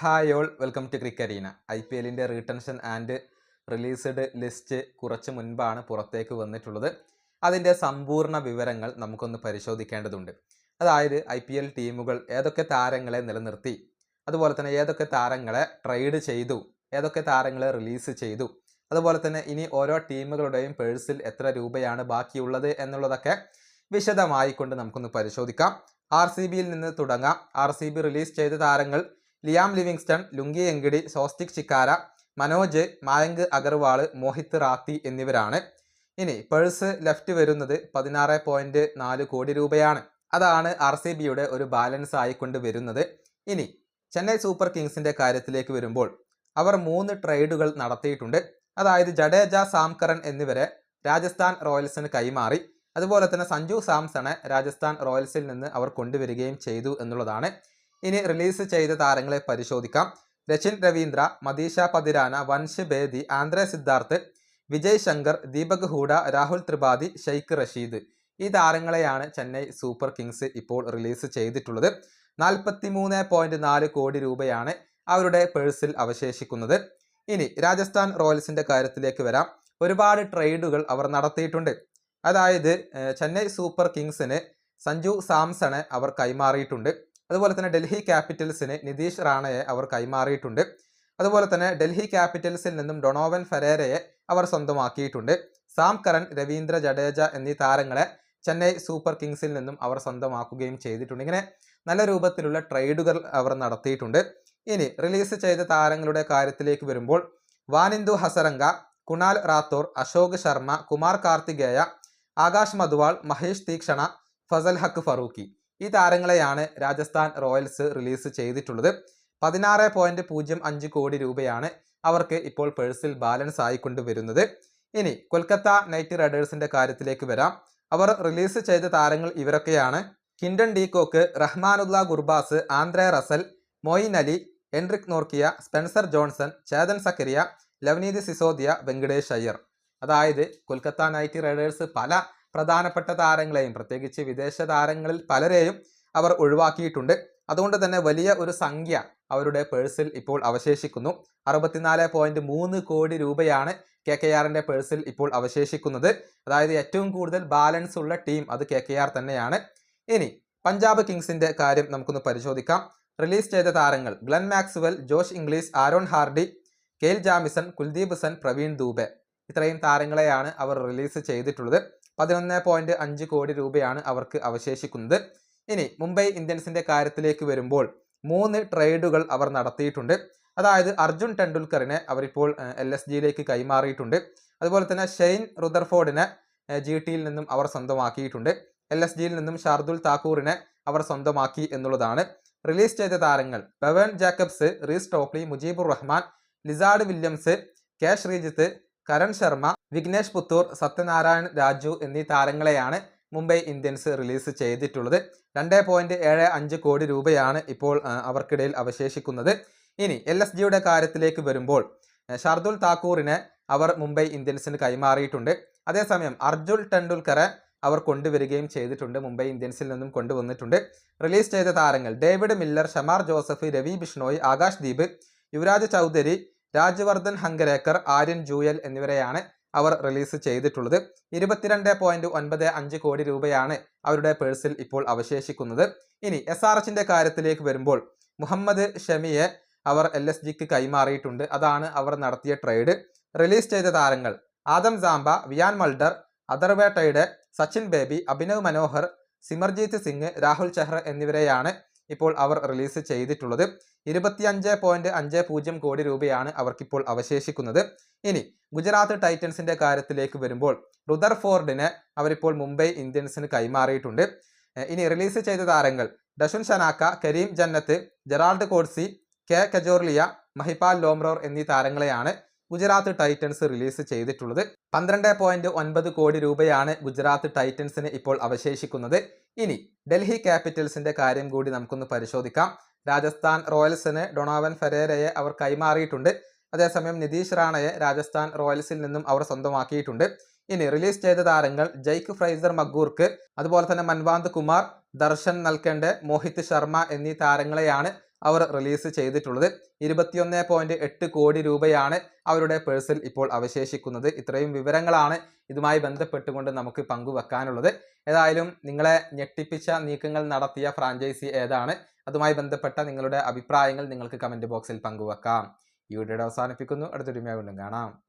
Hi all welcome to Crickarena I P എല്ലിന്റെ retention and released list കുറച്ച് മുൻപാണ് പുറത്തേക്ക് വന്നിട്ടുള്ളത്. അതിന്റെ സമ്പൂർണ വിവരങ്ങൾ നമുക്കൊന്ന് പരിശോധിക്കേണ്ടതുണ്ട്. അതായത് ഐ പി എൽ ടീമുകൾ ഏതൊക്കെ താരങ്ങളെ നിലനിർത്തി അതുപോലെ തന്നെ ഏതൊക്കെ താരങ്ങളെ ട്രേഡ് ചെയ്തു ഏതൊക്കെ താരങ്ങളെ റിലീസ് ചെയ്തു അതുപോലെ തന്നെ ഇനി ഓരോ ടീമുകളുടെയും പേഴ്സിൽ എത്ര രൂപയാണ് ബാക്കിയുള്ളത് എന്നുള്ളതൊക്കെ വിശദമായിക്കൊണ്ട് നമുക്കൊന്ന് പരിശോധിക്കാം. ആർ സി ബിയിൽ നിന്ന് തുടങ്ങാം. ആർ സി ബി റിലീസ് ചെയ്ത താരങ്ങൾ Liam Livingstone Lungi Ngidi Swastik Chikara Manoj Mayank Agarwal Mohit Rathee എന്നിവരാണ്. ഇനി പേഴ്സ് ലെഫ്റ്റ് വരുന്നത് പതിനാറ് പോയിന്റ് നാല് കോടി രൂപയാണ്. അതാണ് ആർ സി ബിയുടെ ഒരു ബാലൻസ് ആയിക്കൊണ്ട് വരുന്നത്. ഇനി ചെന്നൈ സൂപ്പർ കിങ്സിന്റെ കാര്യത്തിലേക്ക് വരുമ്പോൾ അവർ മൂന്ന് ട്രേഡുകൾ നടത്തിയിട്ടുണ്ട്. അതായത് ജഡേജ സാംകരൻ എന്നിവരെ രാജസ്ഥാൻ റോയൽസിന് കൈമാറി. അതുപോലെ തന്നെ സഞ്ജു സാംസണെ രാജസ്ഥാൻ റോയൽസിൽ നിന്ന് അവർ കൊണ്ടുവരികയും ചെയ്തു എന്നുള്ളതാണ്. ഇനി റിലീസ് ചെയ്ത താരങ്ങളെ പരിശോധിക്കാം. രച്ചിൻ രവീന്ദ്ര മദീഷ പതിരാന വൻഷ് ബേദി ആന്ധ്ര സിദ്ധാർത്ഥ് വിജയ് ശങ്കർ ദീപക് ഹൂഡ രാഹുൽ ത്രിപാഠി ഷെയ്ഖ് റഷീദ്. ഈ താരങ്ങളെയാണ് ചെന്നൈ സൂപ്പർ കിങ്സ് ഇപ്പോൾ റിലീസ് ചെയ്തിട്ടുള്ളത്. നാൽപ്പത്തി മൂന്ന് പോയിന്റ് നാല് കോടി രൂപയാണ് അവരുടെ പേഴ്സിൽ അവശേഷിക്കുന്നത്. ഇനി രാജസ്ഥാൻ റോയൽസിന്റെ കാര്യത്തിലേക്ക് വരാം. ഒരുപാട് ട്രേഡുകൾ അവർ നടത്തിയിട്ടുണ്ട്. അതായത് ചെന്നൈ സൂപ്പർ കിങ്സിന് സഞ്ജു സാംസണെ അവർ കൈമാറിയിട്ടുണ്ട്. അതുപോലെ തന്നെ ഡൽഹി ക്യാപിറ്റൽസിന് നിതീഷ് റാണയെ അവർ കൈമാറിയിട്ടുണ്ട്. അതുപോലെ തന്നെ ഡൽഹി ക്യാപിറ്റൽസിൽ നിന്നും ഡൊണോവൻ ഫെരേരയെ അവർ സ്വന്തമാക്കിയിട്ടുണ്ട്. സാം കരൺ രവീന്ദ്ര ജഡേജ എന്നീ താരങ്ങളെ ചെന്നൈ സൂപ്പർ കിങ്സിൽ നിന്നും അവർ സ്വന്തമാക്കുകയും ചെയ്തിട്ടുണ്ട്. ഇങ്ങനെ നല്ല രൂപത്തിലുള്ള ട്രേഡുകൾ അവർ നടത്തിയിട്ടുണ്ട്. ഇനി റിലീസ് ചെയ്ത താരങ്ങളുടെ കാര്യത്തിലേക്ക് വരുമ്പോൾ വാനിന്ദു ഹസരംഗ കുണാൽ റാത്തോർ അശോക് ശർമ്മ കുമാർ കാർത്തികേയ ആകാശ് മധുവാൾ മഹേഷ് തീക്ഷണ ഫസൽ ഹക്ക് ഫറൂഖി. ഈ താരങ്ങളെയാണ് രാജസ്ഥാൻ റോയൽസ് റിലീസ് ചെയ്തിട്ടുള്ളത്. പതിനാറ് പോയിന്റ് പൂജ്യം അഞ്ച് കോടി രൂപയാണ് അവർക്ക് ഇപ്പോൾ പേഴ്സിൽ ബാലൻസ് ആയിക്കൊണ്ട് വരുന്നത്. ഇനി കൊൽക്കത്ത നൈറ്റ് റൈഡേഴ്സിന്റെ കാര്യത്തിലേക്ക് വരാം. അവർ റിലീസ് ചെയ്ത താരങ്ങൾ ഇവരൊക്കെയാണ്. Quinton de Kock Rahmanullah Gurbaz Andre Russell Moeen Ali Anrich Nortje Spencer Johnson Chetan Sakariya Luvnith Sisodia Venkatesh Iyer. അതായത് കൊൽക്കത്ത നൈറ്റ് റൈഡേഴ്സ് പല പ്രധാനപ്പെട്ട താരങ്ങളെയും പ്രത്യേകിച്ച് വിദേശ താരങ്ങളിൽ പലരെയും അവർ ഒഴിവാക്കിയിട്ടുണ്ട്. അതുകൊണ്ട് തന്നെ വലിയ ഒരു സംഖ്യ അവരുടെ പേഴ്സിൽ ഇപ്പോൾ അവശേഷിക്കുന്നു. അറുപത്തിനാല് പോയിന്റ് മൂന്ന് കോടി രൂപയാണ് കെ കെ ആറിന്റെ പേഴ്സിൽ ഇപ്പോൾ അവശേഷിക്കുന്നത്. അതായത് ഏറ്റവും കൂടുതൽ ബാലൻസ് ഉള്ള ടീം അത് കെ കെ ആർ തന്നെയാണ്. ഇനി പഞ്ചാബ് കിങ്സിന്റെ കാര്യം നമുക്കൊന്ന് പരിശോധിക്കാം. റിലീസ് ചെയ്ത താരങ്ങൾ Glenn Maxwell Josh Inglis Aaron Hardie Kyle Jamieson Kuldeep Sen Praveen Dubey. ഇത്രയും താരങ്ങളെയാണ് അവർ റിലീസ് ചെയ്തിട്ടുള്ളത്. പതിനൊന്ന് പോയിന്റ് അഞ്ച് കോടി രൂപയാണ് അവർക്ക് അവശേഷിക്കുന്നത്. ഇനി മുംബൈ ഇന്ത്യൻസിന്റെ കാര്യത്തിലേക്ക് വരുമ്പോൾ മൂന്ന് ട്രേഡുകൾ അവർ നടത്തിയിട്ടുണ്ട്. അതായത് അർജുൻ ടെണ്ടുൽക്കറിനെ അവരിപ്പോൾ എൽ എസ് ജിയിലേക്ക് കൈമാറിയിട്ടുണ്ട്. അതുപോലെ തന്നെ ഷെയ്ൻ റുദർഫോർഡിനെ ജി ടിയിൽ നിന്നും അവർ സ്വന്തമാക്കിയിട്ടുണ്ട്. എൽ എസ് ജിയിൽ നിന്നും ഷാർദുൽ താക്കൂറിനെ അവർ സ്വന്തമാക്കി എന്നുള്ളതാണ്. റിലീസ് ചെയ്ത താരങ്ങൾ Bevon Jacobs Reece Topley Mujeebur Rahman Lizaad Williams K Shrijith Karan Sharma Vignesh Puthur Satyanarayana Raju എന്നീ താരങ്ങളെയാണ് മുംബൈ ഇന്ത്യൻസ് റിലീസ് ചെയ്തിട്ടുള്ളത്. രണ്ട് പോയിന്റ് ഏഴ് അഞ്ച് കോടി രൂപയാണ് ഇപ്പോൾ അവർക്കിടയിൽ അവശേഷിക്കുന്നത്. ഇനി എൽ എസ് ജിയുടെ കാര്യത്തിലേക്ക് വരുമ്പോൾ ഷാർദുൽ താക്കൂറിനെ അവർ മുംബൈ ഇന്ത്യൻസിന് കൈമാറിയിട്ടുണ്ട്. അതേസമയം അർജുൻ ടെണ്ടുൽക്കറെ അവർ കൊണ്ടുവരികയും ചെയ്തിട്ടുണ്ട് മുംബൈ ഇന്ത്യൻസിൽ നിന്നും കൊണ്ടുവന്നിട്ടുണ്ട്. റിലീസ് ചെയ്ത താരങ്ങൾ David Miller Shamar Joseph Ravi Bishnoi Akash Deep Yuvraj Chaudhary Rajvardhan Hangargekar Aryan Juyal എന്നിവരെയാണ് അവർ റിലീസ് ചെയ്തിട്ടുള്ളത്. ഇരുപത്തിരണ്ട് പോയിന്റ് ഒൻപത് അഞ്ച് കോടി രൂപയാണ് അവരുടെ പേഴ്സിൽ ഇപ്പോൾ അവശേഷിക്കുന്നത്. ഇനി എസ് ആർ എച്ചിന്റെ കാര്യത്തിലേക്ക് വരുമ്പോൾ മുഹമ്മദ് ഷമിയെ അവർ എൽ എസ് ജിക്ക് കൈമാറിയിട്ടുണ്ട്. അതാണ് അവർ നടത്തിയ ട്രേഡ് റിലീസ് ചെയ്ത താരങ്ങൾ ആദം സാംബ വിയാൻ മൾഡർ അതർവേട്ടയുടെ സച്ചിൻ ബേബി അഭിനവ് മനോഹർ സിമർജീത് സിംഗ് രാഹുൽ ചെഹ്റ എന്നിവരെയാണ് ഇപ്പോൾ അവർ റിലീസ് ചെയ്തിട്ടുള്ളത്. ഇരുപത്തിയഞ്ച് പോയിന്റ് അഞ്ച് പൂജ്യം കോടി രൂപയാണ് അവർക്കിപ്പോൾ അവശേഷിക്കുന്നത്. ഇനി ഗുജറാത്ത് ടൈറ്റൻസിന്റെ കാര്യത്തിലേക്ക് വരുമ്പോൾ റുദർഫോർഡിനെ അവരിപ്പോൾ മുംബൈ ഇന്ത്യൻസിന് കൈമാറിയിട്ടുണ്ട്. ഇനി റിലീസ് ചെയ്ത താരങ്ങൾ Dasun Shanaka Karim Janat Gerald Coetzee K Khejroliya Mahipal Lomror എന്നീ താരങ്ങളെയാണ് ഗുജറാത്ത് ടൈറ്റൻസ് റിലീസ് ചെയ്തിട്ടുള്ളത്. പന്ത്രണ്ട് പോയിന്റ് ഒൻപത് കോടി രൂപയാണ് ഗുജറാത്ത് ടൈറ്റൻസിന് ഇപ്പോൾ അവശേഷിക്കുന്നത്. ഇനി ഡൽഹി ക്യാപിറ്റൽസിന്റെ കാര്യം കൂടി നമുക്കൊന്ന് പരിശോധിക്കാം. രാജസ്ഥാൻ റോയൽസിന് ഡൊണാവൻ ഫെരേരയെ അവർ കൈമാറിയിട്ടുണ്ട്. അതേസമയം നിതീഷ് റാണയെ രാജസ്ഥാൻ റോയൽസിൽ നിന്നും അവർ സ്വന്തമാക്കിയിട്ടുണ്ട്. ഇനി റിലീസ് ചെയ്ത താരങ്ങൾ ജയ്ക്ക് ഫ്രൈസർ മഗൂർക്ക് അതുപോലെ തന്നെ മൻവാന്ത് കുമാർ ദർശൻ നൽകേണ്ട മോഹിത് ശർമ്മ എന്നീ താരങ്ങളെയാണ് അവർ റിലീസ് ചെയ്തിട്ടുള്ളത്. ഇരുപത്തിയൊന്ന് പോയിന്റ് എട്ട് കോടി രൂപയാണ് അവരുടെ പേഴ്സിൽ ഇപ്പോൾ അവശേഷിക്കുന്നത്. ഇത്രയും വിവരങ്ങളാണ് ഇതുമായി ബന്ധപ്പെട്ടുകൊണ്ട് നമുക്ക് പങ്കുവെക്കാനുള്ളത്. ഏതായാലും നിങ്ങളെ ഞെട്ടിപ്പിച്ച നീക്കങ്ങൾ നടത്തിയ ഫ്രാഞ്ചൈസി ഏതാണ്? അതുമായി ബന്ധപ്പെട്ട നിങ്ങളുടെ അഭിപ്രായങ്ങൾ നിങ്ങൾക്ക് കമന്റ് ബോക്സിൽ പങ്കുവെക്കാം. ഈ വീഡിയോയുടെ അവസാനിപ്പിക്കുന്നു. അടുത്തൊരുമയായി വീണ്ടും കാണാം.